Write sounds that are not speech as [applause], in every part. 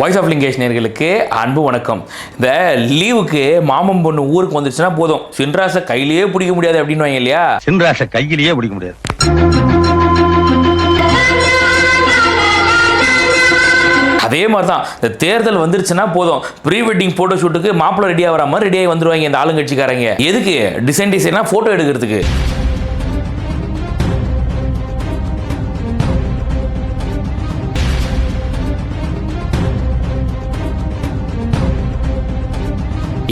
Voice of Lingesh நேர்களுக்கு அன்பு வணக்கம். இந்த லீவுக்கு மாமன் பொண்ணு ஊருக்கு வந்துச்சுன்னா போதும். சின்ராசை கையிலேயே பிடிக்க முடியாது அப்படின்னு இல்லையா? சின்ராச கையிலேயே பிடிக்க முடியாது. அதே மாதிரி தான் இந்த தேர்தல் வந்துருச்சுன்னா போதும். ப்ரீ வெட்டிங் ஃபோட்டோ ஷூட்டுக்கு மாப்பிள்ளை ரெடி ஆகிற மாதிரி ரெடியாகி வந்துருவாங்க இந்த ஆளுங்கட்சிக்காரங்க. எதுக்கு? டிசைன் டிசைனாக ஃபோட்டோ எடுக்கிறதுக்கு.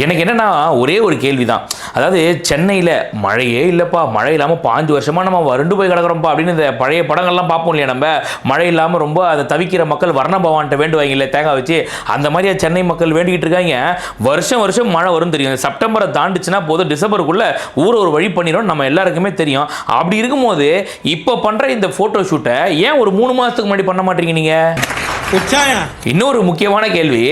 எனக்கு என்னன்னா ஒரே ஒரு கேள்வி தான் அதாவது சென்னையில் மழையே இல்லைப்பா. மழை இல்லாமல் பாஞ்சு வருஷமாக நம்ம வறண்டு போய் கிடக்குறோம்ப்பா அப்படின்னு இந்த பழைய படங்கள்லாம் பார்ப்போம் இல்லையா நம்ம? மழை இல்லாமல் ரொம்ப அதை தவிக்கிற மக்கள் வர்ண பவான்கிட்ட வேண்டுவாங்க இல்லை தேங்காய் வச்சு. அந்த மாதிரியா சென்னை மக்கள் வேண்டிக்கிட்டு இருக்காங்க. வருஷம் வருஷம் மழை வரும் தெரியும். செப்டம்பரை தாண்டுச்சுன்னா போதும். டிசம்பருக்குள்ளே ஊரை ஒரு வழி பண்ணிடும் நம்ம எல்லாருக்குமே தெரியும். அப்படி இருக்கும்போது இப்போ பண்ணுற இந்த ஃபோட்டோ ஷூட்டை ஏன் ஒரு மூணு மாதத்துக்கு முன்னாடி பண்ண மாட்டீங்க நீங்கள் இன்னொரு முக்கியமான கேள்வி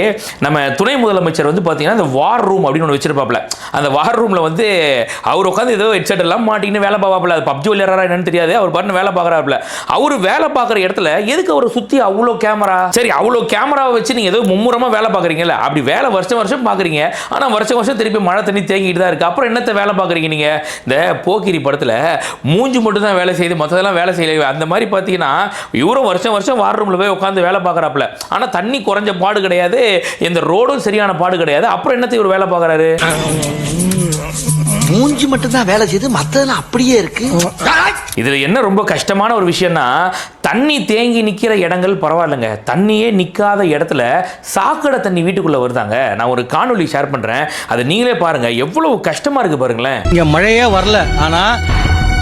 நம்ம துணை முதலமைச்சர் வந்து பார்த்தீங்கன்னா இந்த வார் ரூம் அப்படின்னு ஒன்று வச்சிருப்பாப்ல அந்த வார் ரூமில் வந்து அவர் உட்காந்து ஏதோ ஹெட்செட் எல்லாம் மாட்டின்னு வேலை பார்ப்பாப்ல அது பப்ஜி விளையாடுறா என்னன்னு தெரியாது. அவர் பாட்டு வேலை பார்க்குறாப்ல அவர் வேலை பார்க்குற இடத்துல எதுக்கு அவரை சுற்றி அவ்வளோ கேமரா சரி அவ்வளோ கேமராவை வச்சு நீங்கள் ஏதோ மும்முரமாக வேலை பார்க்குறீங்கல்ல. அப்படி வேலை வருஷம் வருஷம் பார்க்குறீங்க. ஆனால் வருஷம் வருஷம் திருப்பி மழை தண்ணி தேங்கிட்டு தான் இருக்குது அப்புறம் என்னத்தை வேலை பார்க்குறீங்க நீங்கள் இந்த போக்கிரி படத்தில் மூஞ்சி மட்டும் தான் வேலை செய்யுது. மற்றதெல்லாம் வேலை செய்யலை அந்த மாதிரி பார்த்தீங்கன்னா இவரும் வருஷம் வருஷம் வார் ரூமில் போய் உட்காந்து வேலை பார்க்குறாப்புல ஆனால் தண்ணி குறைஞ்ச பாடு கிடையாது. இந்த ரோடும் சரியான பாடு கிடையாது. அப்புறம் என்னத்தை இவர் வேலை பார்க்குறாரு? மூஞ்சி மட்டும் தான் வேலை செய்யுது மத்ததெல்லாம் அப்படியே இருக்கு. இதில் என்ன ரொம்ப கஷ்டமான ஒரு விஷயம்னா தண்ணி தேங்கி நிற்கிற இடங்கள் பரவாயில்லைங்க. தண்ணியே நிற்காத இடத்துல சாக்கடை தண்ணி வீட்டுக்குள்ளே வருதாங்க. நான் ஒரு காணொளி ஷேர் பண்ணுறேன் அதை நீங்களே பாருங்கள் எவ்வளவு கஷ்டமாக இருக்குது பாருங்களேன். இங்க மழையே வரல. ஆனா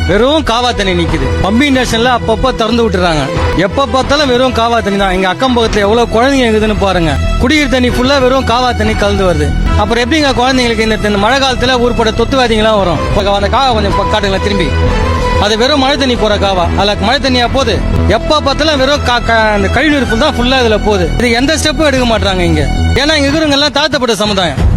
வெறும் காவா தண்ணி நிக்குது. பம்பிங் ஸ்டேஷன்ல அப்பப்போ திறந்து விட்டுறாங்க. எப்ப பார்த்தாலும் வெறும் காவா தண்ணி தான். எங்க அக்கம் பக்கத்துல எவ்வளவு குழந்தைங்க இருக்குதுன்னு பாருங்க. குடிநீர் தண்ணி ஃபுல்லா வெறும் காவா தண்ணி கலந்து வருது. அப்புறம் எப்படிங்க குழந்தைங்களுக்கு இந்த மழை காலத்துல ஊர்பட தொத்துவாதிங்களாம் வரும். அந்த காவா கொஞ்சம் ப- காட்டுங்களேன் திரும்பி. அது வெறும் மழை தண்ணி போற காவா. அதில் மழை தண்ணியா போகுது? எப்ப பார்த்தாலும் வெறும் கா- அந்த கழிவு full தான் ஃபுல்லா இதுல போகுது. இது எந்த ஸ்டெப்பும் எடுக்க மாட்டாங்க இங்க. ஏன்னா இங்க இருக்கிறவங்க எல்லாம் தாழ்த்தப்பட்ட சமுதாயம்.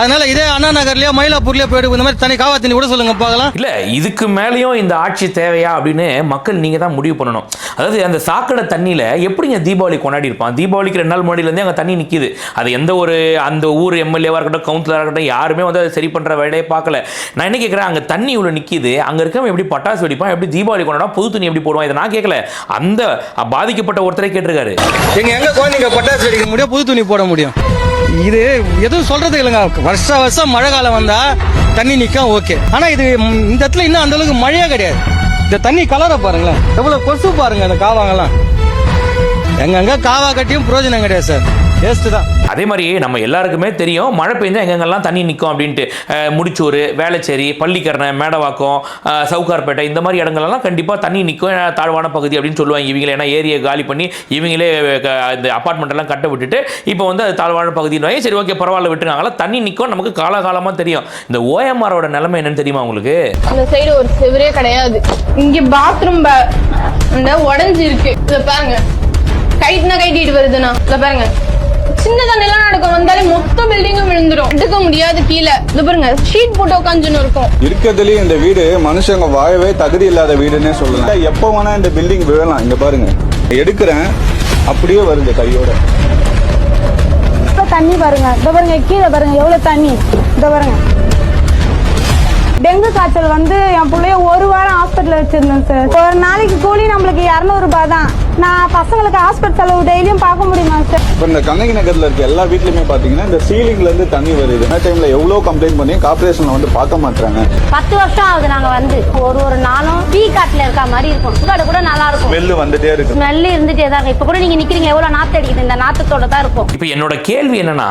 அதனால இதே அண்ணா நகர்லயோ மயிலாப்பூர்லயோ போயிட்டு இந்த மாதிரி தனி காவா தண்ணி கூட சொல்லுங்க பார்க்கலாம். இல்ல இதுக்கு மேலேயும் இந்த ஆட்சி தேவையா அப்படின்னு மக்கள் நீங்க தான் முடிவு பண்ணணும். அதாவது அந்த சாக்கடை தண்ணியில எப்படிங்க தீபாவளி கொண்டாடி இருப்பான்? தீபாவளிக்கு ரெண்டு நாள் முன்னாடில இருந்தே அங்க தண்ணி நிக்குது. அது எந்த ஒரு அந்த ஊர் எம்எல்ஏவா இருக்கட்டும் கவுன்சிலரா இருக்கட்டும் யாருமே வந்து அதை சரி பண்ற வேலையை பார்க்கல. நான் என்ன கேட்கறேன் அங்க தண்ணி இவ்வளவு நிக்குது அங்க இருக்கவன் எப்படி பட்டாசு வெடிப்பான் எப்படி தீபாவளி கொண்டாடா புது துணி எப்படி போடுவான் இதை நான் கேட்கல அந்த பாதிக்கப்பட்ட ஒருத்தரே கேட்டிருக்காரு. எங்க எங்க குழந்தைங்க பட்டாசு வெடிக்க முடியும் புது துணி போட முடியும்? இது எதுவும் சொல்றது இல்லைங்க. வருஷ வருஷம் மழை காலம் வந்தா தண்ணி நிற்கும் ஓகே. ஆனா இது இந்த இடத்துல இன்னும் அந்த அளவுக்கு மழையே கிடையாது. இந்த தண்ணி கலரை பாருங்களேன். எவ்வளவு கொசு பாருங்க இந்த காவாங்கெல்லாம். எங்கெங்க காவா கட்டியும் பிரயோஜனம் கிடையாது சார். வேஸ்ட் தான். அதே மாதிரி நம்ம எல்லாருக்குமே தெரியும் மழை பெஞ்சா எங்கெங்கெல்லாம் தண்ணி நிற்கும் அப்படின்ட்டு முடிச்சூர் வேளச்சேரி பள்ளிக்கரணை மேடவாக்கம் சவுகார்பேட்டை இந்த மாதிரி இடங்கள்லாம் கண்டிப்பாக தண்ணி நிற்கும் தாழ்வான பகுதி அப்படின்னு சொல்லுவாங்க. இவங்களே ஏன்னா ஏரியை காலி பண்ணி இவங்களே க- இந்த அப்பார்ட்மெண்ட் எல்லாம் கட்ட விட்டுட்டு இப்போ வந்து அது தாழ்வான பகுதின்னு சரி ஓகே பரவாயில்ல விட்டுருக்காங்களா? தண்ணி நிற்கும் நமக்கு காலகாலமாக தெரியும். இந்த ஓஎம்ஆரோட நிலைமை என்னன்னு தெரியுமா உங்களுக்கு? இந்த சைடு ஒரு செவரே கிடையாது. இங்க பாத்ரூம் உடஞ்சி இருக்கு இத பாருங்க. கைட்னா கைட்டிட்டு வருதுண்ணா. இத பாருங்க. சின்னதா நிலநடுக்கம் வந்தாலே மொத்த பில்டிங்கும் விழுந்துரும். எடுக்க முடியாது கீழே. இது பாருங்க ஷீட் போட்டு உட்காந்துன்னு இருக்கும். இருக்கிறதுலயே இந்த வீடு மனுஷங்க வாழவே தகுதி இல்லாத வீடுன்னே சொல்லலாம். எப்போ வேணா இந்த பில்டிங் விழலாம். இங்க பாருங்க. எடுக்கிறேன். அப்படியே வருது கையோட. இப்ப தண்ணி பாருங்க. இந்த பாருங்க கீழே பாருங்க எவ்வளவு தண்ணி? இந்த பாருங்க. டெங்கு காய்ச்சல் வந்து என் பிள்ளைய ஒரு வாரம் ஹாஸ்பிட்டல் வச்சிருந்தேன் சார் ஒரு நாளைக்கு கூலி நம்மளுக்கு இரநூறு ரூபாய் தான். நான் பசங்களுக்கு ஹாஸ்பிட்டல் செலவு டெய்லியும் பார்க்க முடியுமா சார் இப்போ இந்த கண்ணகி நகர்ல இருக்க எல்லா வீட்லயுமே பாத்தீங்கன்னா இந்த சீலிங்ல இருந்து தண்ணி வருது. இந்த டைம்ல எவ்வளவு கம்ப்ளைண்ட் பண்ணி கார்பரேஷன்ல வந்து பார்க்க மாட்டாங்க பத்து வருஷம் ஆகுது நாங்க வந்து. ஒரு ஒரு நாளும் டீ காட்டுல இருக்க மாதிரி இருக்கும். காடு கூட நல்லா இருக்கும். ஸ்மெல்லு வந்துட்டே இருக்கு. ஸ்மெல் இருந்துட்டே தான் இருக்கு. இப்ப கூட நீங்க நிக்கிறீங்க எவ்வளவு நாத்து அடிக்குது இந்த நாத்தத்தோட தான் இருக்கும். இப்போ என்னோட கேள்வி என்னன்னா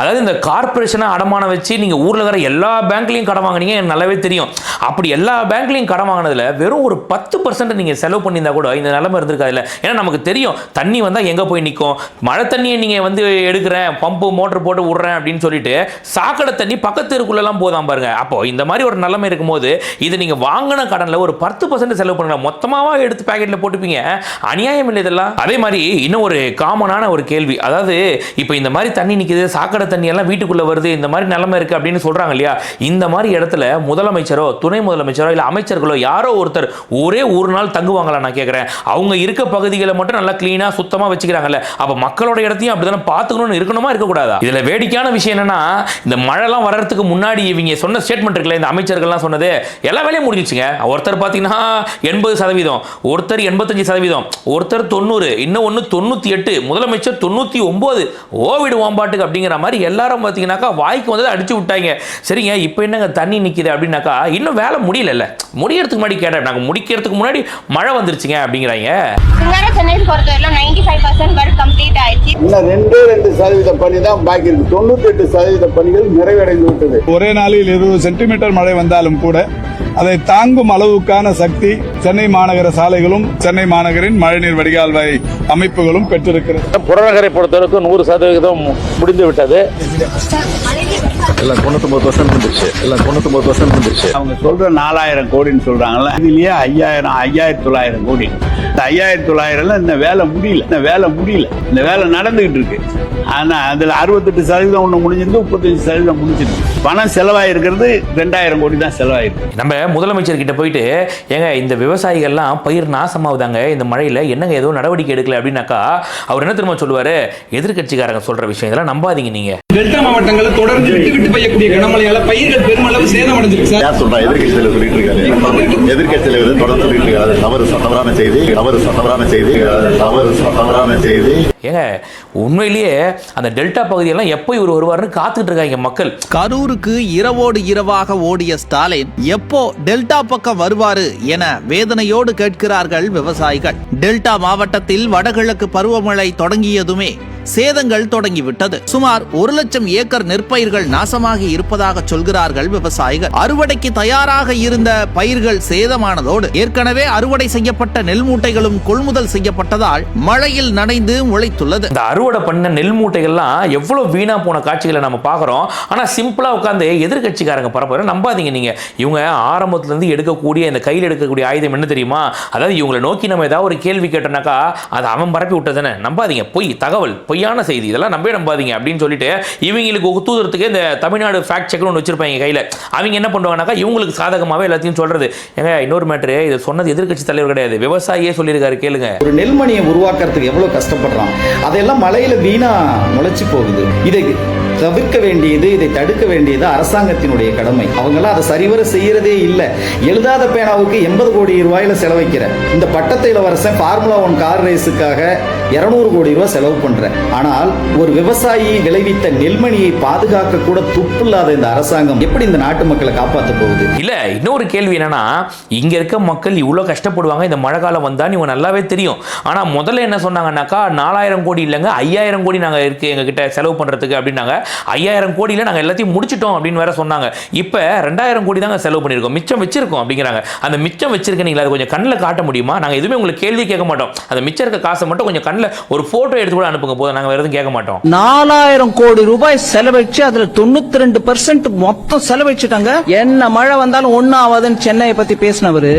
அதாவது இந்த கார்பரேஷனை அடமானம் வச்சு நீங்க ஊர்ல இருக்கிற எல்லா பேங்க்லயும் கடன் வாங்குனீங்க எனக்கு நல்லாவே தெரியும். அப்படி எல்லா பேங்க்லயும் கடன் வாங்கினதுல வெறும் ஒரு பத்து பர்சன்ட் நீங்க செலவு பண்ணியிருந்தா கூட இந்த நிலைமை இருந்திருக்காதுல்ல? ஏன்னா நமக்கு தெரியும் தண்ணி வந்தால் எங்கே போய் நிற்கும் மழை தண்ணியை நீங்கள் வந்து எடுக்கிறேன் பம்பு மோட்டர் போட்டு விடுறேன் அப்படின்னு சொல்லிட்டு சாக்கடை தண்ணி பக்கத்து போதாம் பாருங்க. அப்போ இந்த மாதிரி ஒரு நிலைமை இருக்கும்போது இது நீங்கள் வாங்கின கடனில் ஒரு பத்து பர்சன்ட் செலவு பண்ணுங்க. மொத்தமாக எடுத்து பேக்கெட்டில் போட்டுப்பீங்க? அநியாயம் இல்லை இதெல்லாம். அதே மாதிரி இன்னும் ஒரு காமனான ஒரு கேள்வி. அதாவது இப்போ இந்த மாதிரி தண்ணி நிற்குது சாக்கடை தண்ணி எல்லாம் வீட்டுக்குள்ளே வருது இந்த மாதிரி நிலைமை இருக்குது அப்படின்னு சொல்கிறாங்க இல்லையா? இந்த மாதிரி இடத்துல முதலமைச்சரோ துணை முதலமைச்சரோ இல்லை அமைச்சர்களோ யாரோ ஒருத்தர் ஒரே ஒரு நாள் தங்குவாங்களா நான் கேட்குறேன் அவங்க இருக்க பகுதி பகுதிகளை மட்டும் நல்லா கிளீனா சுத்தமா வச்சுக்கிறாங்கல்ல. அப்ப மக்களோட இடத்தையும் அப்படிதான் பார்த்துக்கணும்னு இருக்கணுமா இருக்கக்கூடாதா? இதுல வேடிக்கையான விஷயம் என்னன்னா இந்த மழைலாம் வர்றதுக்கு முன்னாடி இவங்க சொன்ன ஸ்டேட்மெண்ட் இருக்குல்ல இந்த அமைச்சர்கள்லாம் சொன்னது எல்லா வேலையும் முடிஞ்சிச்சுங்க ஒருத்தர் பார்த்தீங்கன்னா எண்பது சதவீதம் ஒருத்தர் எண்பத்தஞ்சு சதவீதம் ஒருத்தர் தொண்ணூறு இன்னும் ஒன்று தொண்ணூற்றி எட்டு முதலமைச்சர் தொண்ணூற்றி ஒம்பது ஓவிடு ஓம்பாட்டுக்கு அப்படிங்கிற மாதிரி எல்லாரும் பார்த்தீங்கன்னாக்கா வாய்க்கு வந்தது அடிச்சு விட்டாங்க. சரிங்க இப்போ என்னங்க தண்ணி நிற்கிது அப்படின்னாக்கா இன்னும் வேலை முடியலல்ல. முடியறதுக்கு முன்னாடி கேட்டேன். நாங்கள் முடிக்கிறதுக்கு முன்னாடி மழை வந்துருச்சுங்க அப்படிங்கிறாங்க. சிங்கார சென்னை பொறுத்தவரையிலும் ninety five percent work complete ஆயிடுச்சு. இன்னும் ரெண்டே ரெண்டு சதவீத பணி தான் பாக்கி இருக்கு. தொண்ணூத்தி எட்டு சதவீத பணிகள் நிறைவடைந்து விட்டது. ஒரே நாளில் இருபது சென்டிமீட்டர் மழை வந்தாலும் கூட அதை தாங்கும் அளவுக்கான சக்தி சென்னை மாநகர சாலைகளும் சென்னை மாநகரின் மழைநீர் வடிகால்வாய் அமைப்புகளும் பெற்றிருக்கிறது. புறநகரை பொறுத்தவரைக்கும் நூறு சதவீதம் முடிந்து விட்டது எல்லாம் தொண்ணூத்தொன்பது பர்சன்ட் வந்துருச்சு எல்லாம் தொண்ணூத்தொன்பது பர்சன்ட் வந்துருச்சு அவங்க சொல்ற நாலாயிரம் கோடின்னு சொல்றாங்கல்ல. இதுலயே ஐயாயிரம் ஐயாயிரத்தி தொள்ளாயிரம் கோடி. இந்த ஐயாயிரத்தி தொள்ளாயிரம்ல இந்த வேலை முடியல. இந்த வேலை முடியல. இந்த வேலை நடந்துகிட்டு இருக்கு. ஆனா அதுல அறுபத்தெட்டு சதவீதம் ஒண்ணு முடிஞ்சிருக்கு முப்பத்தஞ்சு சதவீதம் முடிஞ்சிருக்கு பணம் செலவாயிருக்கிறது ரெண்டாயிரம் கோடி தான் செலவாயிருக்கு. நம்ம முதலமைச்சர் கிட்ட போயிட்டு ஏங்க இந்த விவசாயிகள்லாம் பயிர் நாசமாகுதாங்க இந்த மழையில் என்னங்க ஏதோ நடவடிக்கை எடுக்கல அப்படின்னாக்கா அவர் என்ன திரும்ப சொல்லுவார்? எதிர்க்கட்சிக்காரங்க சொல்கிற விஷயம் இதெல்லாம் நம்பாதீங்க நீங்கள் டெல்டா மாவட்டங்களில் தொடர்ந்து விட்டு விட்டு பெய்யக்கூடிய கனமழையால பயிர்கள் பெருமளவு சேதமடைஞ்சிருக்கு சார். யார் சொல்றா? எதிர்கட்சி தலைவர் சொல்லிட்டு இருக்காரு. எதிர்கட்சி தலைவர் தொடர்ந்து சொல்லிட்டு இருக்காரு. தவறு தவறான செய்தி தவறு தவறான செய்தி தவறு தவறான செய்தி. ஏங்க உண்மையிலேயே அந்த டெல்டா பகுதியெல்லாம் எப்போ இவர் வருவார்னு காத்துட்டு இருக்காங்க மக்கள். கரூருக்கு இரவோடு இரவாக ஓடிய ஸ்டாலின் எப்போ டெல்டா பக்கம் வருவாரு என வேதனையோடு கேட்கிறார்கள் விவசாயிகள். டெல்டா மாவட்டத்தில் வடகிழக்கு பருவமழை தொடங்கியதுமே சேதங்கள் தொடங்கிவிட்டது. சுமார் ஒரு லட்சம் ஏக்கர் நெற்பயிர்கள் நாசமாகி இருப்பதாக சொல்கிறார்கள் விவசாயிகள். அறுவடைக்கு தயாராக இருந்த பயிர்கள் சேதமானதோடு ஏற்கனவே அறுவடை செய்யப்பட்ட நெல் மூட்டைகளும் கொள்முதல் செய்யப்பட்டதால் மழையில் நனைந்து முளைத்துள்ளது. இந்த அறுவடை பண்ண நெல் மூட்டைகள்லாம் எவ்வளோ வீணா போன காட்சிகளை நம்ம பார்க்குறோம். ஆனால் சிம்பிளாக உட்காந்து எதிர்க்கட்சிக்காரங்க பரப்புற நம்பாதீங்க நீங்கள் இவங்க ஆரம்பத்துலேருந்து எடுக்கக்கூடிய இந்த கையில் எடுக்கக்கூடிய ஆயுதம் என்ன தெரியுமா? அதாவது இவங்களை நோக்கி நம்ம ஏதாவது ஒரு கேள்வி கேட்டோம்னாக்கா அது அவன் பரப்பி விட்டதுன்னு நம்பாதீங்க. பொய் தகவல் பொய்யான செய்தி. இதெல்லாம் நம்பவே நம்பாதீங்க அப்படின்னு சொல்லிட்டு இவங்களுக்கு ஒத்துதுறதுக்கு இந்த தமிழ்நாடு ஃபேக்ட் செக்னு ஒன்று வச்சிருப்பாங்க கையில். அவங்க என்ன பண்ணுவாங்கனாக்கா இவங்களுக்கு சாதகமாகவே எல்லாத்தையும் சொல்றது. ஏங்க இன்னொரு மேட்ரு இதை சொன்னது எதிர்க்கட்சி தலைவர் கிடையாது. விவசாயியே சொல்லியிருக்காரு கேளுங்க. ஒரு நெல்மணியை உருவாக்குறதுக்கு எவ்வளவு கஷ்டப்படுறான்? அதெல்லாம் மலையில் வீணா முளைச்சி போகுது. இதை தவிர்க்க வேண்டியது இதை தடுக்க வேண்டியது அரசாங்கத்தினுடைய கடமை. அவங்களாம் அதை சரிவர செய்யறதே இல்லை. எழுதாத பேனாவுக்கு எண்பது கோடி ரூபாயில செலவைக்கிற இந்த பட்டத்தை இளவரசன் ஃபார்முலா ஒன் கார் ரேஸுக்காக இருநூறு கோடி ரூபாய் செலவு பண்றேன். ஆனால் ஒரு விவசாயி விளைவித்த நெல்மணியை பாதுகாக்க கூட துப்பில்லாத இந்த அரசாங்கம் எப்படி இந்த நாட்டு மக்களை காப்பாற்ற போகுது? இல்ல இன்னொரு கேள்வி என்னன்னா இங்க இருக்க மக்கள் இவ்வளோ கஷ்டப்படுவாங்க இந்த மழை காலம் வந்தா இவங்க நல்லாவே தெரியும். ஆனா முதல்ல என்ன சொன்னாங்கன்னாக்கா நாலாயிரம் கோடி இல்லைங்க ஐயாயிரம் கோடி நாங்க இருக்கு எங்க கிட்ட செலவு பண்றதுக்கு அப்படின்னாங்க. ஐயாயிரம் கோடியில நாங்க எல்லாத்தையும் முடிச்சிட்டோம் அப்படின்னு வேற சொன்னாங்க. இப்ப ரெண்டாயிரம் கோடி தாங்க செலவு பண்ணியிருக்கோம். மிச்சம் வச்சிருக்கோம் அப்படிங்கிறாங்க. அந்த மிச்சம் வச்சிருக்கீங்களா அதை கொஞ்சம் கண்ணில் காட்ட முடியுமா? நாங்க எதுவுமே உங்களுக்கு கேள்வி கேட்க மாட்டோம். அந்த மிச்சம் இருக்க காசை மட்டும் கொஞ்சம் கண்ணில் ஒரு போட்டோ எடுத்து கூட அனுப்புங்க போதும். நாங்க வேற எதுவும் கேட்க மாட்டோம். நாலாயிரம் கோடி ரூபாய் செலவழிச்சு அதுல தொண்ணூத்தி ரெண்டு பர்சன்ட் மொத்தம் செலவழிச்சுட்டாங்க. என்ன மழை வந்தாலும் ஒன்னும் ஆகாதுன்னு சென்னையை பத்தி பேசினவரு.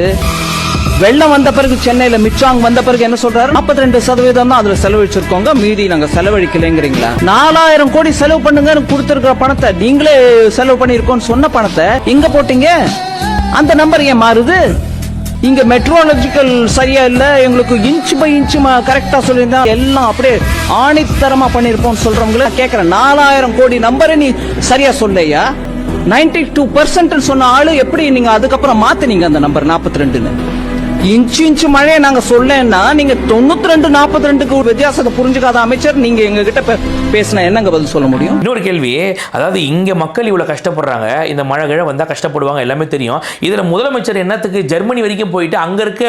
வெள்ளம் வந்த பிறகு சென்னையில மிச்சாங் வந்த பிறகு என்ன சொல்றாரு? நாற்பத்தி ரெண்டு சதவீதம் தான் அதுல செலவழிச்சிருக்கோங்க. மீதி நாங்க செலவழிக்கலைங்கிறீங்களா? நாலாயிரம் கோடி செலவு பண்ணுங்கன்னு கொடுத்திருக்கிற பணத்தை நீங்களே செலவு பண்ணிருக்கோம்னு சொன்ன பணத்தை இங்க போட்டீங்க? அந்த நம்பர் ஏன் மாறுது? இங்க மெட்ரோலஜிக்கல் சரியா இல்ல எங்களுக்கு இன்ச் பை இன்ச் கரெக்டா சொல்லியிருந்தா எல்லாம் அப்படியே ஆணித்தரமா பண்ணிருப்போம் சொல்றவங்கள கேக்குறேன். நாலாயிரம் கோடி நம்பரை நீ சரியா சொல்லையா நைன்டி டூ பர்சன்ட் சொன்ன ஆளு எப்படி நீங்க அதுக்கப்புறம் மாத்துனீங்க அந்த நம்பர் நாற்பத்தி ரெண்டுன்னு? இன்ச்சு இன்ச்சு மழையை நாங்க சொல்லேன்னா நீங்க தொண்ணூத்தி ரெண்டு நாற்பத்தி ரெண்டுக்கு வித்தியாசத்தை புரிஞ்சுக்காத அமைச்சர் நீங்க எங்க கிட்ட பேசினா என்னங்க பதில் சொல்ல முடியும்? இன்னொரு கேள்வி அதாவது இங்க மக்கள் இவ்வளவு கஷ்டப்படுறாங்க இந்த மழை கிழ வந்தா கஷ்டப்படுவாங்க எல்லாமே தெரியும். இதுல முதலமைச்சர் என்னத்துக்கு ஜெர்மனி வரைக்கும் போயிட்டு அங்க இருக்க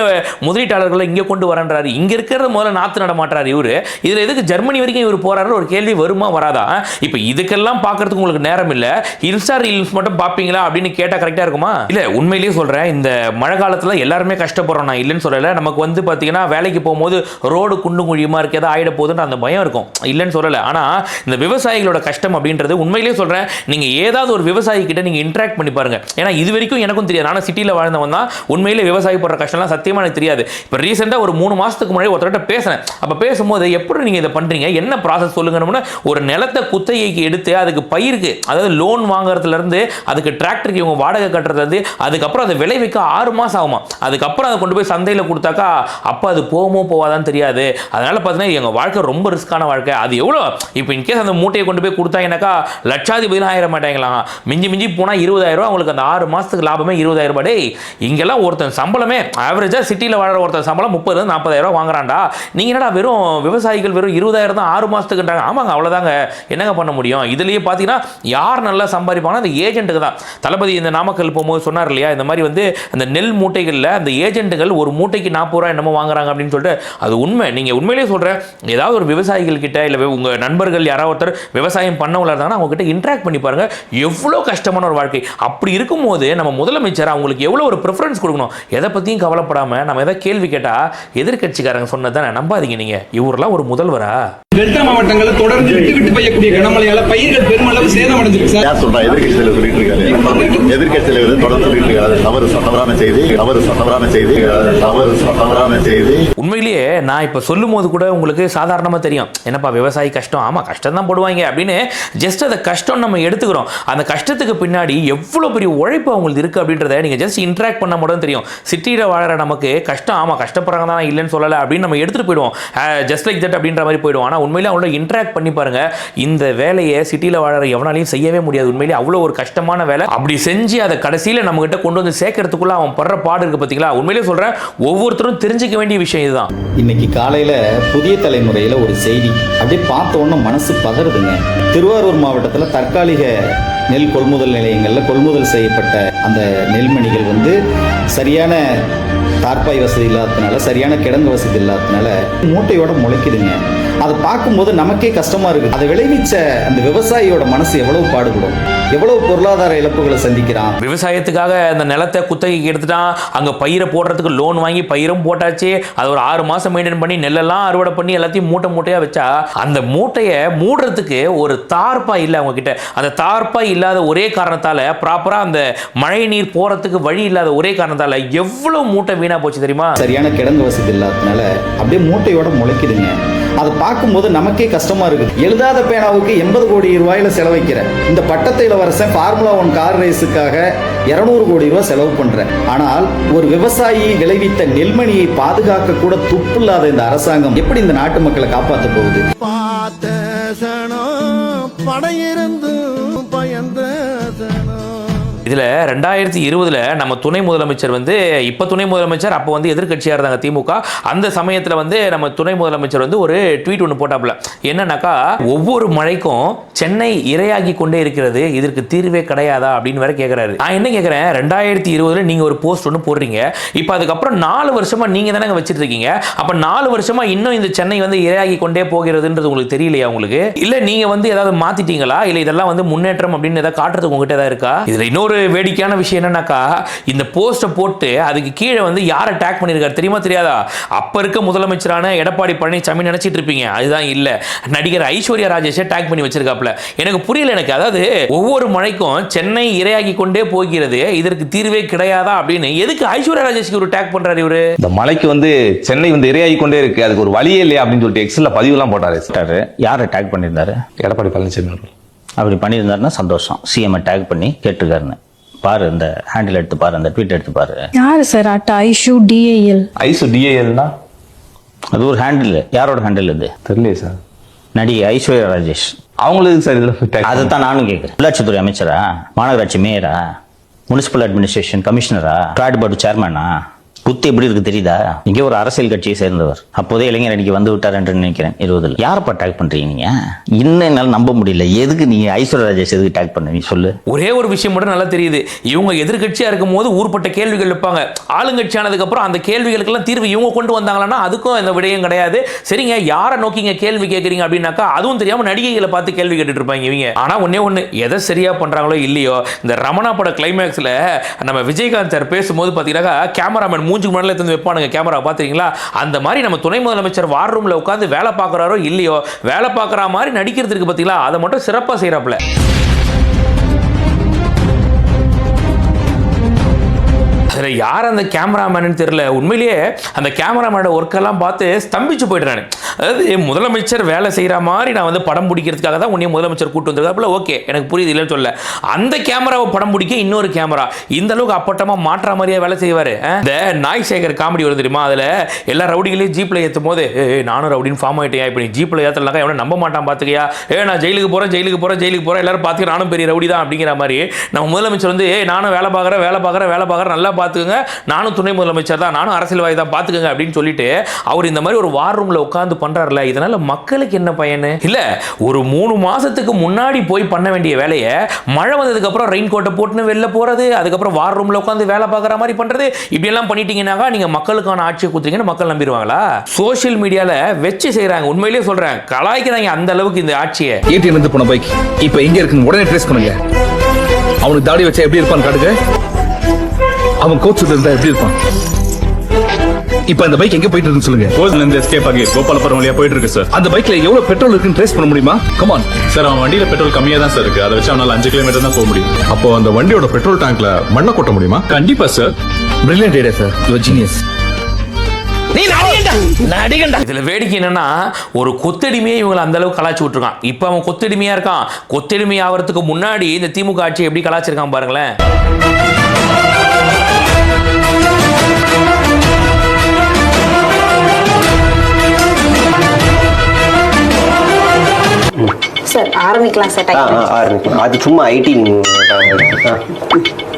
முதலீட்டாளர்களை இங்க கொண்டு வரன்றாரு? இங்க இருக்கிறத முதல்ல நாத்து நட மாட்டாரு இவரு. இதுல எதுக்கு ஜெர்மனி வரைக்கும் இவர் போறாரு ஒரு கேள்வி வருமா வராதா? இப்ப இதுக்கெல்லாம் பார்க்கறதுக்கு உங்களுக்கு நேரம் இல்ல. இன்ஸ்டா ரீல்ஸ் மட்டும் பாப்பீங்களா அப்படின்னு கேட்டா கரெக்டா இருக்குமா? இல்ல உண்மையிலேயே சொல்றேன் இந்த மழை காலத்துல எல்லாருமே கஷ்டப்படுறோம். நான் இல்லைன்னு சொல்லலை. நமக்கு வந்து பார்த்தீங்கன்னா வேலைக்கு போகும்போது ரோடு குண்டும் குழியுமா இருக்கு ஏதாவது ஆயிட போகுதுன்னு அந்த பயம் இருக்கும். இல்லைன்னு சொல்லல. ஆனால் இந்த விவசாயிகளோட கஷ்டம் அப்படின்றது உண்மையிலேயே சொல்றேன். நீங்க ஏதாவது ஒரு விவசாயி கிட்ட நீங்க பண்ணி பாருங்க. ஏன்னா இது வரைக்கும் எனக்கும் தெரியாது. ஆனால் சிட்டியில் வாழ்ந்தவன் தான். உண்மையிலே விவசாயி போடுற கஷ்டம்லாம் சத்தியமாக எனக்கு தெரியாது. இப்போ ரீசெண்டாக ஒரு மூணு மாதத்துக்கு முன்னாடி ஒருத்தர்கிட்ட பேசினேன். அப்போ பேசும்போது எப்படி நீங்கள் இதை பண்றீங்க? என்ன ப்ராசஸ் சொல்லுங்கன்னு ஒரு நிலத்தை குத்தகைக்கு எடுத்து அதுக்கு பயிருக்கு அதாவது லோன் வாங்குறதுல இருந்து அதுக்கு டிராக்டருக்கு இவங்க வாடகை கட்டுறதுலேருந்து அதுக்கப்புறம் அதை விளைவிக்க ஆறு மாதம் ஆகுமா அதுக்கப்புறம் அதை கொண்டு கொண்டு போய் சந்தையில் கொடுத்தாக்கா அப்போ அது போகுமோ போவாதான்னு தெரியாது. அதனால பார்த்தீங்கன்னா எங்கள் வாழ்க்கை ரொம்ப ரிஸ்க்கான வாழ்க்கை. அது எவ்வளோ? இப்போ இன்கேஸ் அந்த மூட்டையை கொண்டு போய் கொடுத்தாங்கனாக்கா லட்சாதிபதிலாம் ஆயிட மாட்டாங்களாம் மிஞ்சி மிஞ்சி போனால் இருபதாயிரரூவா அவங்களுக்கு அந்த ஆறு மாதத்துக்கு லாபமே இருபதாயிரம் ரூபாய். டேய் இங்கெல்லாம் ஒருத்தன் சம்பளமே ஆவரேஜாக சிட்டியில் வாழற ஒருத்தன் சம்பளம் முப்பது நாற்பதாயிரம் வாங்குறான்டா. நீங்கள் என்னடா வெறும் விவசாயிகள் வெறும் இருபதாயிரம் தான் ஆறு மாதத்துக்குன்றாங்க ஆமாங்க அவ்வளோதாங்க என்னங்க பண்ண முடியும்? இதுலேயே பார்த்தீங்கன்னா யார் நல்லா சம்பாதிப்பாங்கன்னா அந்த ஏஜென்ட்டுக்கு தான். தளபதி இந்த நாமக்கல் போகும்போது சொன்னார் இல்லையா இந்த மாதிரி வந்து அந்த நெல் மூட்டைகளில் அந்த ஏஜென்ட்டுகள் ஒரு மூட்டைக்கு நாற்பது ரூபா என்னமோ வாங்குறாங்க அப்படின்னு சொல்லிட்டு அது உண்மை. நீங்கள் உண்மையிலேயே சொல்கிறேன் ஏதாவது ஒரு விவசாயிகள் கிட்ட இல்லை உங்கள் நண்பர்கள் யாராவது ஒருத்தர் விவசாயம் பண்ணவங்களா இருந்தாங்கன்னா அவங்க கிட்ட இன்ட்ராக்ட் பண்ணி பாருங்கள் எவ்வளோ கஷ்டமான ஒரு வாழ்க்கை. அப்படி இருக்கும்போது நம்ம முதலமைச்சர் அவங்களுக்கு எவ்வளோ ஒரு ப்ரிஃபரன்ஸ் கொடுக்கணும். எதை பற்றியும் கவலைப்படாமல் நம்ம எதாவது கேள்வி கேட்டால் எதிர்க்கட்சிக்காரங்க சொன்னது தானே? நம்பாதீங்க நீங்கள் இவரெல்லாம் ஒரு முதல்வரா? டெல்டா மாவட்டங்களில் தொடர்ந்து விட்டு விட்டு பெய்யக்கூடிய கனமழையால பயிர்கள் பெருமளவு சேதம் அடைஞ்சிருக்கு சார். யார் சொல்றா? எதிர்கட்சி தலைவர் சொல்லிட்டு இருக்காரு. எதிர்கட்சி தலைவர் தொடர்ந்து சொல்லிட்டு இருக்காரு. அது தவறு சட்டவரான செய்தி. தவறு சட்டவரான செய்தி. அது தவறு சட்டவரான செய்தி. உண்மையிலேயே நான் இப்போ சொல்லும் போது கூட உங்களுக்கு சாதாரணமாக தெரியும். என்னப்பா விவசாயி கஷ்டம்? ஆமாம் கஷ்டம் தான் போடுவாங்க அப்படின்னு ஜஸ்ட் அந்த கஷ்டம் நம்ம எடுத்துக்கிறோம். அந்த கஷ்டத்துக்கு பின்னாடி எவ்வளோ பெரிய உழைப்பு அவங்களுக்கு இருக்குது அப்படின்றத நீங்கள் ஜஸ்ட் இன்ட்ராக்ட் பண்ண மட்டும் தெரியும். சிட்டியில் வாழற நமக்கு கஷ்டம் ஆமாம் கஷ்டப்படுறாங்க தான் இல்லைன்னு சொல்லலை அப்படின்னு நம்ம எடுத்துகிட்டு போயிடுவோம். ஜஸ்ட் லைக் தட் அப்படின்ற மாதிரி போயிடுவோம். ஆனால் உண்மையிலே அவங்கள இன்ட்ராக்ட் பண்ணி பாருங்க. இந்த வேலையை சிட்டியில் வாழற எவனாலையும் செய்யவே முடியாது. உண்மையிலே அவ்வளோ ஒரு கஷ்டமான வேலை. அப்படி செஞ்சு அதை கடைசியில் நம்மகிட்ட கொண்டு வந்து சேர்க்கறதுக்குள்ள அவன் படுற பாடு இருக்கு பார்த்தீங்களா உண்மையிலே சொல்கிறேன் ஒவ்வொருத்தரும் தெரிஞ்சுக்க வேண்டிய விஷயம் இதுதான். இன்னைக்கு காலையில புதிய தலைமுறையில் ஒரு செய்தி. அப்படியே பார்த்த உடனே மனசு பதறுதுங்க. திருவாரூர் மாவட்டத்தில் தற்காலிக நெல் கொள்முதல் நிலையங்களில் கொள்முதல் செய்யப்பட்ட அந்த நெல்மணிகள் வந்து சரியான தார்பாய் வசதி இல்லாததுனால சரியான கிடங்கு வசதி இல்லாததுனால மூட்டையோட முளைக்குதுங்க. அதை பார்க்கும்போது நமக்கே கஷ்டமா இருக்கு. அதை விளைவிச்ச அந்த விவசாயியோட மனசு எவ்வளவு பாடுபடும்? எவ்வளவு பொருளாதார இழப்புகளை சந்திக்கிறான்? விவசாயத்துக்காக அந்த நிலத்தை குத்தகைக்கு எடுத்துட்டான் அங்கே பயிரை போடுறதுக்கு லோன் வாங்கி பயிரும் போட்டாச்சு. அது ஒரு ஆறு மாதம் மெயின்டைன் பண்ணி நெல்லெல்லாம் அறுவடை பண்ணி எல்லாத்தையும் மூட்டை மூட்டையாக வச்சா அந்த மூட்டையை மூடுறதுக்கு ஒரு தார்ப்பா இல்லை அவங்க கிட்ட அந்த தார்ப்பா இல்லாத ஒரே காரணத்தால் ப்ராப்பராக அந்த மழை நீர் போகிறதுக்கு வழி இல்லாத ஒரே காரணத்தால் எவ்வளோ மூட்டை வீணாக போச்சு தெரியுமா? சரியான கிடங்கு வசதி இல்லாததுனால அப்படியே மூட்டையோட முளைக்குதுங்க. அதை பார்க்கும்போது நமக்கே கஷ்டமா இருக்கு. எழுதாத பேனாவுக்கு எண்பது கோடி ரூபாயில செலவைக்கிறேன் இந்த பட்டத்தை இளவரசன் ஃபார்முலா ஒன் கார் ரேஸுக்காக இருநூறு கோடி ரூபாய் செலவு பண்றேன் ஆனால் ஒரு விவசாயி விளைவித்த நெல்மணியை பாதுகாக்க கூட துப்பு இல்லாத இந்த அரசாங்கம் எப்படி இந்த நாட்டு மக்களை காப்பாற்ற போகுது? படையிருந்து இதில் ரெண்டாயிரத்தி இருபதில் நம்ம துணை முதலமைச்சர் வந்து இப்போ துணை முதலமைச்சர் அப்போ வந்து எதிர்க்கட்சியாக இருந்தாங்க திமுக. அந்த சமயத்தில் வந்து நம்ம துணை முதலமைச்சர் வந்து ஒரு ட்வீட் ஒன்று போட்டாப்புல. என்னன்னாக்கா ஒவ்வொரு மழைக்கும் சென்னை இரையாகி கொண்டே இருக்கிறது இதற்கு தீர்வே கிடையாதா அப்படின்னு வேற கேட்குறாரு நான் என்ன கேட்குறேன் ரெண்டாயிரத்தி இருபதில் நீங்கள் ஒரு போஸ்ட் ஒன்று போடுறீங்க. இப்போ அதுக்கப்புறம் நாலு வருஷமாக நீங்கள் தானே வச்சுட்டு இருக்கீங்க. அப்போ நாலு வருஷமாக இன்னும் இந்த சென்னை வந்து இரையாகி கொண்டே போகிறதுன்றது உங்களுக்கு தெரியலையா உங்களுக்கு? இல்லை நீங்கள் வந்து ஏதாவது மாற்றிட்டீங்களா இல்லை இதெல்லாம் வந்து முன்னேற்றம் அப்படின்னு ஏதாவது காட்டுறதுக்கு உங்ககிட்ட ஏதாவது இருக்கா? இதில் இன்னொரு வேடிக்கையான விஷயம் என்னன்னாக்கா இந்த போஸ்ட்டை போட்டு அதுக்கு கீழே வந்து யாரை டேக் பண்ணியிருக்காரு தெரியுமா தெரியாதா? அப்போ இருக்க முதலமைச்சரான எடப்பாடி பழனிசாமி நினைச்சிட்டு இருப்பீங்க. அதுதான் இல்லை. நடிகர் ஐஸ்வர்யா ராஜேஷை டேக் பண்ணி வச்சிருக்காப்ல எனக்கு புரியல எனக்கு. அதாவது ஒவ்வொரு மழைக்கும் சென்னை இரையாகி கொண்டே போகிறது. இதற்கு தீர்வே கிடையாதா அப்படின்னு எதுக்கு ஐஸ்வர்யா ராஜேஷ்க்கு ஒரு டேக் பண்றாரு இவரு? இந்த மலைக்கு வந்து சென்னை வந்து இரையாகி கொண்டே இருக்கு. அதுக்கு ஒரு வழியே இல்லையா அப்படின்னு சொல்லிட்டு எக்ஸல்ல பதிவுலாம் போட்டாரு. யார் அட்டாக் பண்ணியிருந்தாரு? எடப்பாடி பழனிசாமி அவர்கள். அப்படி பண்ணியிருந்தாருன்னா சந்தோஷம். சிஎம் அட்டாக் பண்ணி கேட்டிருக்காருன்னு. பாரு இந்த ஹேண்டில் எடுத்து பாரு அந்த ட்வீட் எடுத்து பாரு. யாரு சார் அட்டா ஐஷு டிஏஎல் ஐசு டிஏஎல்னா அது ஒரு ஹேண்டில் யாரோட ஹேண்டில் இது? தெரியலையே சார் நடிகை ஐஸ்வர்யா ராஜேஷ். அவங்களுக்கு சார் இதுல அதை தான் நானும் கேட்குறேன் உள்ளாட்சித்துறை அமைச்சரா? மாநகராட்சி மேயரா? முனிசிபல் அட்மினிஸ்ட்ரேஷன் கமிஷனரா ட்ராட் போர்டு சேர்மனா குத்து எப்படி இருக்கு தெரியுதா? இங்கே ஒரு அரசியல் கட்சியை சேர்ந்தவர். அப்போதே இளைஞர் இன்னைக்கு வந்து விட்டார் என்று நினைக்கிறேன். இருபதுல. யாரப்ப டேக் பண்றீங்க நீங்க? இன்னும் நம்ப முடியல. எதுக்கு நீங்க ஐஸ்வர்யா ராஜேஷ் எதுக்கு அட்டாக் பண்ணுவீங்க சொல்லு. ஒரே ஒரு விஷயம் மட்டும் நல்லா தெரியுது. இவங்க எதிர்கட்சியா இருக்கும் போது ஊர்பட்ட கேள்விகள் வைப்பாங்க ஆளுங்கட்சி ஆனதுக்கு அப்புறம் அந்த கேள்விகளுக்கெல்லாம் தீர்வு இவங்க கொண்டு வந்தாங்கன்னா அதுக்கும் இந்த விடயம் கிடையாது. சரிங்க யாரை நோக்கிங்க கேள்வி கேட்குறீங்க அப்படின்னாக்கா அதுவும் தெரியாம நடிகைகளை பார்த்து கேள்வி கேட்டுட்டு இருப்பாங்க இவங்க. ஆனா ஒன்னே ஒன்று எதை சரியா பண்றாங்களோ இல்லையோ இந்த ரமணா பட கிளைமேக்ஸ்ல நம்ம விஜயகாந்த் சார் பேசும்போது பாத்தீங்கன்னா கேமராமேன் மூஞ்சுக்கு முன்னாடி எடுத்து வைப்பானுங்க கேமரா பாத்தீங்களா? அந்த மாதிரி நம்ம துணை முதலமைச்சர் வார் ரூமில் உட்காந்து வேலை பார்க்குறாரோ இல்லையோ வேலை பார்க்குற மாதிரி நடிக்கிறதுக்கு பார்த்தீங்களா அதை மட்டும் சிறப்பாக செய்கிறாப்புல அதில் யார் அந்த கேமராமேனு தெரியல. உண்மையிலேயே அந்த கேமராமேனோட ஒர்க்கெல்லாம் பார்த்து ஸ்தம்பிச்சு போயிட்டு அதாவது முதலமைச்சர் வேலை செய்கிற மாதிரி நான் வந்து படம் பிடிக்கிறதுக்காக தான் உன்னைய முதலமைச்சர் கூட்டு வந்திருக்காப்புல ஓகே எனக்கு புரியுது இல்லைன்னு சொல்ல அந்த கேமராவை படம் பிடிக்க இன்னொரு கேமரா. இந்த அளவுக்கு அப்பட்டமாக மாற்ற மாதிரியே வேலை செய்வார் இந்த நாய் சேகர் காமெடி வருது தெரியுமா? அதில் எல்லா ரவுடிகளையும் ஜீப்பில் ஏற்றும் போது ஏ நானும் ரவுடின்னு ஃபார்ம் ஆகிட்டேன் இப்போ நீ ஜீப்பில் ஏற்றலாக்கா எவனை நம்ப மாட்டான் பார்த்துக்கியா ஏ நான் ஜெயிலுக்கு போகிறேன் ஜெயிலுக்கு போகிறேன் ஜெயிலுக்கு போகிறேன் எல்லாரும் பார்த்துக்க நானும் பெரிய ரவுடி தான் அப்படிங்கிற மாதிரி நம்ம முதலமைச்சர் வந்து ஏ நானும் வேலை பார்க்குறேன் வேலை பார்க்குறேன் வேலை பார்க்குறேன் நல்லா பார்த்துக்கோங்க. நானும் துணை முதலமைச்சர் தான். நானும் அரசியல்வாதி தான் பார்த்துக்கோங்க அப்படின்னு சொல்லிட்டு அவர் இந்த மாதிரி ஒரு வார் ரூமில் உட்காந்து பண்ணுறாருல இதனால் மக்களுக்கு என்ன பயனு? இல்லை ஒரு மூணு மாதத்துக்கு முன்னாடி போய் பண்ண வேண்டிய வேலையை மழை வந்ததுக்கப்புறம் ரெயின் கோட்டை போட்டுன்னு வெளில போகிறது அதுக்கப்புறம் வார் ரூமில் உட்காந்து வேலை பார்க்குற மாதிரி பண்ணுறது இப்படியெல்லாம் பண்ணிட்டீங்கன்னாக்கா நீங்கள் மக்களுக்கான ஆட்சியை கொடுத்துருங்கன்னு மக்கள் நம்பிடுவாங்களா? சோஷியல் மீடியாவில் வச்சு செய்கிறாங்க உண்மையிலேயே சொல்கிறேன் கலாய்க்கிறாங்க அந்த அளவுக்கு இந்த ஆட்சியை. ஏடிஎம் இருந்து போன பைக் இப்போ எங்கே இருக்குன்னு உடனே ட்ரேஸ் பண்ணுங்க. அவனுக்கு தாடி வச்சா எப்படி இருப்பான்னு காட்டுங்க. அவன் கோச் இருந்தா எப்படி இருப்பான்? இப்ப அந்த பைக் எங்க போயிட்டு இருக்குன்னு சொல்லுங்க. கோஸ்ல இருந்து எஸ்கேப் ஆகி கோபாலபுரம் வழியா போயிட்டு இருக்கு சார் அந்த பைக்ல எவ்வளவு பெட்ரோல் இருக்குன்னு ட்ரேஸ் பண்ண முடியுமா? கமான் சார் அவன் வண்டியில பெட்ரோல் கம்மியா தான் சார் இருக்கு. அதை வச்சு அவனால அஞ்சு கிலோமீட்டர் தான் போக முடியும். அப்போ அந்த வண்டியோட பெட்ரோல் டேங்க்ல மண்ணை கொட்ட முடியுமா? கண்டிப்பா sir brilliant idea sir your genius இதுல வேடிக்கை என்னன்னா ஒரு கொத்தடிமையே இவங்களை அந்த அளவுக்கு கலாச்சி விட்டுருக்கான். இப்போ அவன் கொத்தடிமையா இருக்கான். கொத்தடிமை ஆகிறதுக்கு முன்னாடி இந்த திமுக ஆட்சி எப்படி கலாச்சிருக்கான் பாருங்களேன். சார் ஆரம்பிக்கலாம் சார் அது சும்மா ஐடி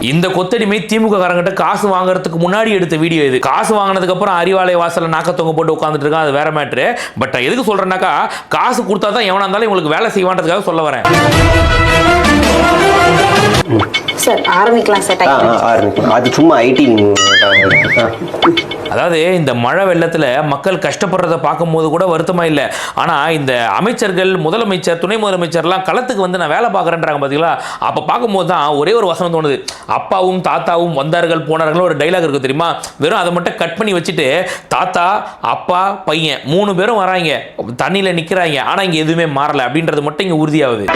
இந்த கொத்தடிமை திமுக காரங்கிட்ட காசு வாங்குறதுக்கு முன்னாடி எடுத்த வீடியோ இது. காசு வாங்கினதுக்கு அப்புறம் அறிவாலய வாசல்ல நாக்கத்தவங்க போட்டு உட்காந்துட்டு இருக்கான் அது வேற மேட்ரு பட் எதுக்கு சொல்றேன்னாக்கா காசு கொடுத்தா தான் எவனா இருந்தாலும் உங்களுக்கு வேலை செய்வான்றதுக்காக சொல்ல வரேன். சார் ஆரம்பிக்கலாம் சார் அது சும்மா ஐடி அதாவது இந்த மழை வெள்ளத்தில் மக்கள் கஷ்டப்படுறத பார்க்கும்போது கூட வருத்தமா இல்லை. ஆனால் இந்த அமைச்சர்கள் முதலமைச்சர் துணை முதலமைச்சர்லாம் களத்துக்கு வந்து நான் வேலை பார்க்குறேன்றாங்க பார்த்தீங்களா அப்போ பார்க்கும்போது தான் ஒரே ஒரு வசனம் தோணுது. அப்பாவும் தாத்தாவும் வந்தார்கள் போனார்கள் ஒரு டைலாக் இருக்கு தெரியுமா? வெறும் அதை மட்டும் கட் பண்ணி வச்சுட்டு தாத்தா அப்பா பையன் மூணு பேரும் வராங்க. தண்ணியில் நிற்கிறாங்க ஆனால் இங்கே எதுவுமே மாறல. அப்படின்றது மட்டும் இங்கே உறுதியாகுது.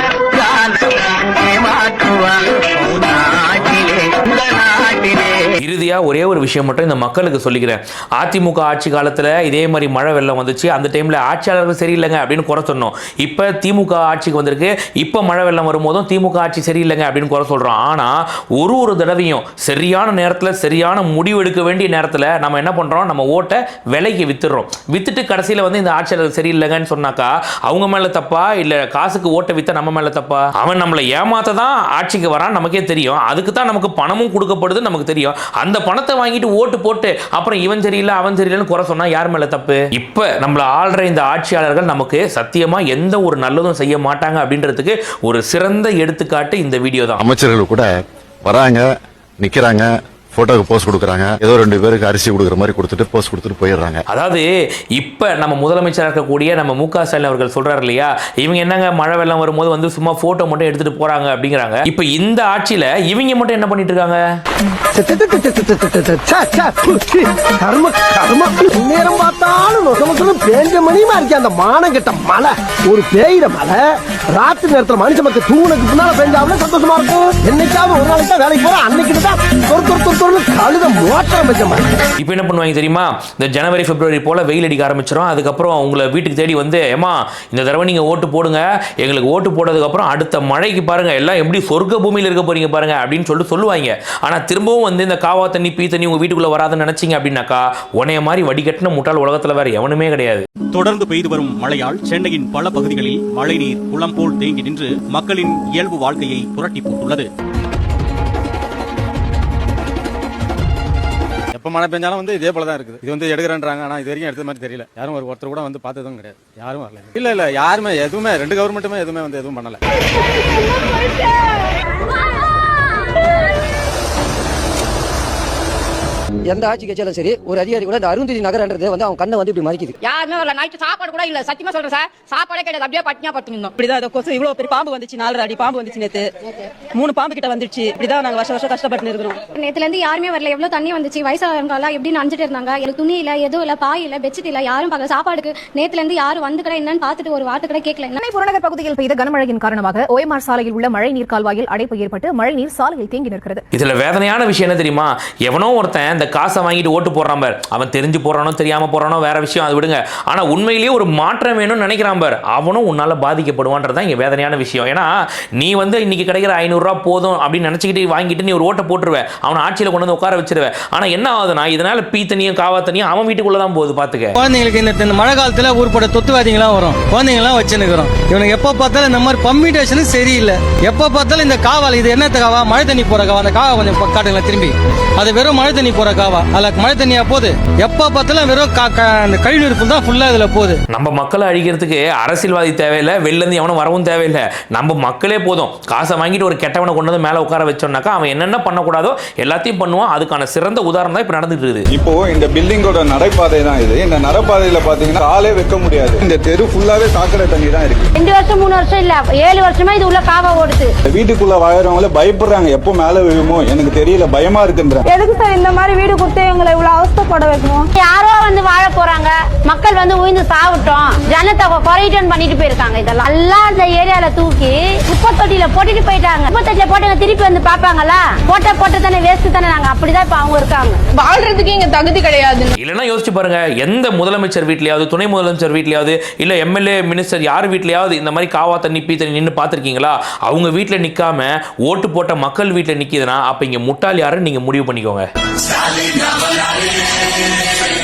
நாட்டிலே உங்க நாட்டிலே இறுதியாக ஒரே ஒரு விஷயம் மட்டும் இந்த மக்களுக்கு சொல்லிக்கிறேன். அதிமுக ஆட்சி காலத்தில் இதே மாதிரி மழை வெள்ளம் வந்துச்சு. அந்த டைமில் ஆட்சியாளர்கள் சரியில்லைங்க அப்படின்னு குறை சொன்னோம். இப்போ திமுக ஆட்சிக்கு வந்திருக்கு. இப்போ மழை வெள்ளம் வரும்போதும் திமுக ஆட்சி சரியில்லைங்க அப்படின்னு குறை சொல்கிறோம் ஆனால் ஒரு ஒரு தடவையும் சரியான நேரத்தில் சரியான முடிவு எடுக்க வேண்டிய நேரத்தில் நம்ம என்ன பண்ணுறோம் நம்ம ஓட்டை விலைக்கு வித்துடுறோம். வித்துட்டு கடைசியில் வந்து இந்த ஆட்சியாளர் சரியில்லைங்கன்னு சொன்னாக்கா அவங்க மேலே தப்பா? இல்லை காசுக்கு ஓட்டை வித்த நம்ம மேலே தப்பா? அவன் நம்மளை ஏமாத்த தான் ஆட்சிக்கு வரான் நமக்கே தெரியும். அதுக்கு தான் நமக்கு பணமும் கொடுக்கப்படுது நமக்கு தெரியும். அந்த பணத்தை வாங்கிட்டு ஓட்டு போட்டு அப்புறம் இவன் சரியில்லை அவன் சரியில்லைன்னு குறை சொன்னா யார் மேல தப்பு? இப்ப நம்மள ஆள்ற இந்த ஆட்சியாளர்கள் நமக்கு சத்தியமா எந்த ஒரு நல்லதும் செய்ய மாட்டாங்க அப்படின்றதுக்கு ஒரு சிறந்த எடுத்துக்காட்டு இந்த வீடியோ தான் அமைச்சர்கள் கூட வராங்க நிக்கிறாங்க போட்டோக்கு போஸ்ட் கொடுக்குறாங்க. ஏதோ ரெண்டு பேருக்கு அரிசி கொடுக்குற மாதிரி கொடுத்துட்டு போஸ்ட் கொடுத்துட்டு போயிடுறாங்க. அதாவது இப்ப நம்ம முதலமைச்சராக இருக்கக்கூடிய நம்ம மு க ஸ்டாலின் அவர்கள் சொல்றாரு இல்லையா? இவங்க என்னங்க மழை வெள்ளம் வரும்போது வந்து சும்மா போட்டோ மட்டும் எடுத்துட்டு போறாங்க அப்படிங்கிறாங்க. இப்ப இந்த ஆட்சியில இவங்க மட்டும் என்ன பண்ணிட்டு இருக்காங்க? நேரம் பார்த்தாலும் பேஞ்ச மணியுமா இருக்கு அந்த மானங்கெட்ட மழை. ஒரு பேயிற மழை. ராத்திரி நேரத்துல மனுஷ மக்கள் தூணுக்கு பின்னால பெஞ்சாலும் சந்தோஷமா இருக்கும். என்னைக்காவது ஒரு நாளைக்கு வேலைக்கு போறோம் அன்னைக்கு தான் தொறு தொறு தொறு தொறுன்னு கழுத மோட்டரம் வச்ச மாதிரி இப்போ என்ன பண்ணுவாங்க தெரியுமா? இந்த ஜனவரி பிப்ரவரி போல வெயில் அடிக்க ஆரம்பிச்சிடும் அதுக்கப்புறம் உங்களை வீட்டுக்கு தேடி வந்து ஏமா இந்த தடவை நீங்க ஓட்டு போடுங்க. எங்களுக்கு ஓட்டு போட்டதுக்கு அப்புறம் அடுத்த மழைக்கு பாருங்க. எல்லாம் எப்படி சொர்க்க பூமியில் இருக்க போறீங்க பாருங்க. அப்படின்னு சொல்லிட்டு சொல்லுவாங்க. ஆனா திரும்பவும் வந்து இந்த காவா தண்ணி பீ தண்ணி உங்க வீட்டுக்குள்ள வராதுன்னு நினைச்சீங்க அப்படின்னாக்கா உனைய மாதிரி வடிகட்டின முட்டாள் உலகத்துல வேற எவனுமே கிடையாது. தொடர்ந்து பெய்து வரும் மழையால் சென்னையின் பல பகுதிகளில் மழைநீர் குளம் போல் தேங்கி நின்று மக்களின் இயல்பு வாழ்க்கையை புரட்டி போட்டுள்ளது. எப்போ மழை பெஞ்சாலும் வந்து இதே போல தான் இருக்குது. இது வந்து எடுக்கிறேன்றாங்க. ஆனால் இது வரைக்கும் எடுத்த மாதிரி தெரியல. யாரும் ஒரு ஒருத்தர் கூட வந்து பார்த்ததும் கிடையாது. யாரும் வரல. இல்லை இல்லை யாருமே எதுவுமே ரெண்டு கவர்மெண்ட்டுமே எதுவுமே வந்து எதுவும் பண்ணலை. [laughs] எந்த ஆட்சி கட்சியாலும் சரி ஒரு அதிகாரி கூட இந்த அருந்ததி நகரன்றது வந்து அவன் கண்ணை வந்து இப்படி மறிக்குது. யாருமே வரல. நைட்டு சாப்பாடு கூட இல்ல. சத்தியமா சொல்றேன் சார் சாப்பாடே கிடையாது. அப்படியே பட்டினியா படுத்துருந்தோம் இப்படிதான் இந்த கொசு இவ்வளவு பெரிய பாம்பு வந்துச்சு. நாலரை அடி பாம்பு வந்துச்சு நேத்து. மூணு பாம்பு கிட்ட வந்துச்சு இப்படிதான் நாங்க வருஷம் வருஷம் கஷ்டப்பட்டு இருக்கிறோம். நேத்துல இருந்து யாருமே வரல. எவ்வளவு தண்ணி வந்துச்சு. வயசானவங்க எல்லாம் எப்படி நனைஞ்சிட்டு இருந்தாங்க. எனக்கு துணி இல்ல எதுவும் இல்ல பாய் இல்ல பெட்ஷீட் இல்ல யாரும் பார்க்கல. சாப்பாடுக்கு நேத்துல இருந்து யாரும் வந்து கூட என்னன்னு பார்த்துட்டு ஒரு வார்த்தை கூட கேட்கல. சென்னை புறநகர் பகுதியில் பெய்த கனமழையின் காரணமாக ஓஎம்ஆர் சாலையில் உள்ள மழை நீர் கால்வாயில் அடைப்பு ஏற்பட்டு மழைநீர் சாலையில் தேங்கி நிற்கிறது. இதுல வேதனையான விஷயம் என்ன தெரியுமா? எவனோ ஒருத்தன் இந்த காசை வாங்கிட்டு ஓட்டு போடுறான் பார். அவன் தெரிஞ்சு போறானோ தெரியாம போறானோ வேற விஷயம் அது விடுங்க. ஆனா உண்மையிலேயே ஒரு மாற்றம் வேணும்னு நினைக்கிறான் பார். அவனும் உன்னால பாதிக்கப்படுவான்றதா இங்க வேதனையான விஷயம். ஏன்னா நீ வந்து இன்னைக்கு கிடைக்கிற ஐநூறுரூவா போதும் அப்படின்னு நினைச்சுக்கிட்டு வாங்கிட்டு நீ ஒரு ஓட்டை போட்டுருவேன் அவனை ஆட்சியில் கொண்டு வந்து உட்கார வச்சிருவேன் ஆனா என்ன ஆகுதுன்னா இதனால பீ தண்ணியும் காவா தண்ணியும் அவன் வீட்டுக்குள்ளே தான் போகுது பாத்துக்க. குழந்தைங்களுக்கு இந்த மழை காலத்துல ஊர்பட தொத்துவாதிங்களாம் வரும். குழந்தைங்களாம் வச்சுருக்கிறோம் இவனுக்கு எப்போ பார்த்தாலும் இந்த மாதிரி பம்மிட்டேஷனும் சரியில்லை. எப்போ பார்த்தாலும் இந்த காவால் இது என்ன காவா? மழை தண்ணி போற காவா? அந்த காவா கொஞ்சம் காட்டுங்களேன் திரும்பி. அது வெறும் மழை தண்ணி போற காவா. அதில் மழை தண்ணியா போகுது. எப்போ பார்த்தாலும் வெறும் கா- கா- அந்த கழிவுநீர் full தான் ஃபுல்லாக இதில் போகுது. நம்ம மக்களை அழிக்கிறதுக்கு அரசியல்வாதி தேவையில்லை வெளில இருந்து எவனும் வரவும் தேவையில்லை. நம்ம மக்களே போதும். காசை வாங்கிட்டு ஒரு கெட்டவனை கொண்டு வந்து மேலே உட்கார வச்சோம்னாக்கா அவன் என்னென்ன பண்ணக்கூடாதோ எல்லாத்தையும் பண்ணுவான். அதுக்கான சிறந்த உதாரணம் தான் இப்போ நடந்துட்டு இருக்குது. இப்போ இந்த பில்டிங்கோட நடைபாதை தான் இது. இந்த நடைபாதையில பாத்தீங்கன்னா காலே வைக்க முடியாது. இந்த தெரு ஃபுல்லாவே சாக்கடை தண்ணி தான் இருக்கு. ரெண்டு வருஷம் மூணு வருஷம் இல்ல. ஏழு வருஷமா இது உள்ள காவா ஓடுது. வீட்டுக்குள்ள வாழறவங்களே பயப்படுறாங்க. எப்போ மேல விழுமோ? எனக்கு தெரியல. பயமா இருக்குன்ற. எதுக்கு சார் இந்த மாதிரி வீடு கொடுத்து எங்களை இவ்வளவு அவஸ்தைப்பட வைக்கணும். யாரோ வந்து வாழ போறாங்க. மக்கள் வந்து உயிர்ந்து சாவிட்டோம். ஜனத்தொகை குறையிட்டோன்னு பண்ணிட்டு போயிருக்காங்க இதெல்லாம். எல்லாம் அந்த ஏரியால தூக்கி குப்பை தொட்டியில போட்டுட்டு போயிட்டாங்க. குப்பை தொட்டியில போட்டு திருப்பி வந்து பாப்பாங்களா போட்ட போட்ட தானே வேஸ்ட் தானே நாங்க. அப்படிதான் இப்ப அவங்க இருக்காங்க. வாழ்றதுக்கு இங்க தகுதி கிடையாது. இல்லைன்னா யோசிச்சு பாருங்க எந்த முதலமைச்சர் வீட்லயாவது துணை முதலமைச்சர் வீட்லயாவது இல்ல எம்எல்ஏ மினிஸ்டர் யார் வீட்லயாவது இந்த மாதிரி காவா தண்ணி பீ தண்ணி நின்று பார்த்துருக்கீங்களா? அவங்க வீட்டில் நிக்காம ஓட்டு போட்ட மக்கள் வீட்டில் நிக்குதுன்னா அப்ப இங்க முட்டாள் யாருன்னு நீங்க முடிவு பண்ணிக்கோங்க. ஸ்டாலின்